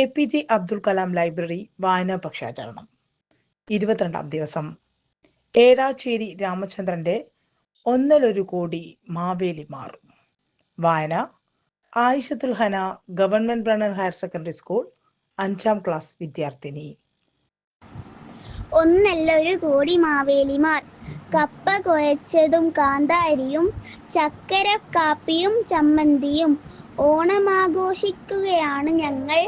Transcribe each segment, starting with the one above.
A P J Abdul Kalam library വായനാ പക്ഷാചരണം. ഇരുപത്തിരണ്ടാം ദിവസം. ഏഴാച്ചേരി രാമചന്ദ്രന്റെ ഒന്നലൊരു കോടി മാവേലി മാറും വായന. Ayishathul Hana government Brennen higher secondary school അഞ്ചാം ക്ലാസ് വിദ്യാർത്ഥിനി. ഒന്നല്ല ഒരു കോടി മാവേലിമാർ കപ്പ കുഴച്ചതും കാന്താരിയും ചക്കര കാപ്പിയും ചമ്മന്തിയും ഓണമാഘോഷിക്കുകയാണ് ഞങ്ങൾ.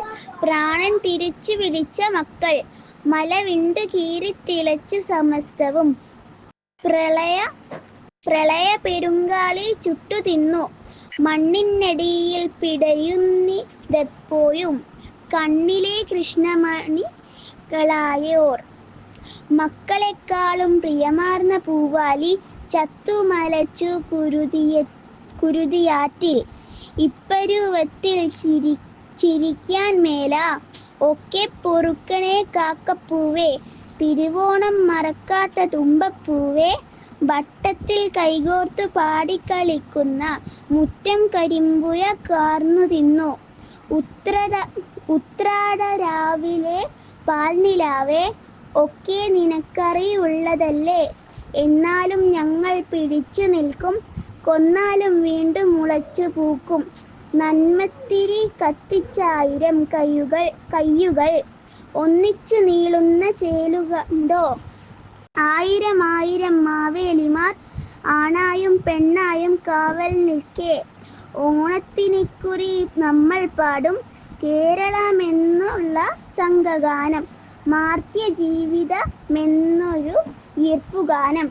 പ്രാണൻ തിരിച്ചു വിളിച്ച മക്കൾ. മല വിണ്ടു കീറി തിളച്ച് സമസ്തവും. പ്രളയ പ്രളയ പെരുങ്കാളി ചുട്ടു തിന്നു. മണ്ണിനടിയിൽ പിടയുന്നിതെപ്പോഴും കണ്ണിലെ കൃഷ്ണമണികളായോർ. മക്കളെക്കാളും പ്രിയമാർന്ന പൂവാലി ചത്തുമലച്ചു കുരുതിയ കുരുതിയാറ്റിൽ. ഇപ്പരുവത്തിൽ ചിരി ചിരിക്കാൻ മേല. ഒക്കെ പൊറുക്കണേ കാക്കപ്പൂവേ. തിരുവോണം മറക്കാത്ത തുമ്പപ്പൂവേ. വട്ടത്തിൽ കൈകോർത്ത് പാടിക്കളിക്കുന്ന മുറ്റം കരിമ്പുയ കാർന്നു തിന്നു. ഉത്രട ഉത്രാട രാവിലെ പാൽനിലാവേ. ഒക്കെ നിനക്കറിയുള്ളതല്ലേ. എന്നാലും ഞങ്ങൾ പിടിച്ചു നിൽക്കും. കൊന്നാലും വീണ്ടും മുളച്ചു പൂക്കും. നന്മത്തിരി കത്തിച്ചായിരം കയ്യുകൾ കയ്യുകൾ ഒന്നിച്ചു നീളുന്ന ചേലുകണ്ടോ ആയിരം ആയിരം മാവേലിമാർ ആണായും പെണ്ണായും കാവൽ നിൽക്കേ. ഓണത്തിനിക്കുറി നമ്മൾ പാടും കേരളമെന്നുള്ള സംഘഗാനം. മാർത്യ ജീവിതമെന്നൊരു ഈർപ്പുഗാനം.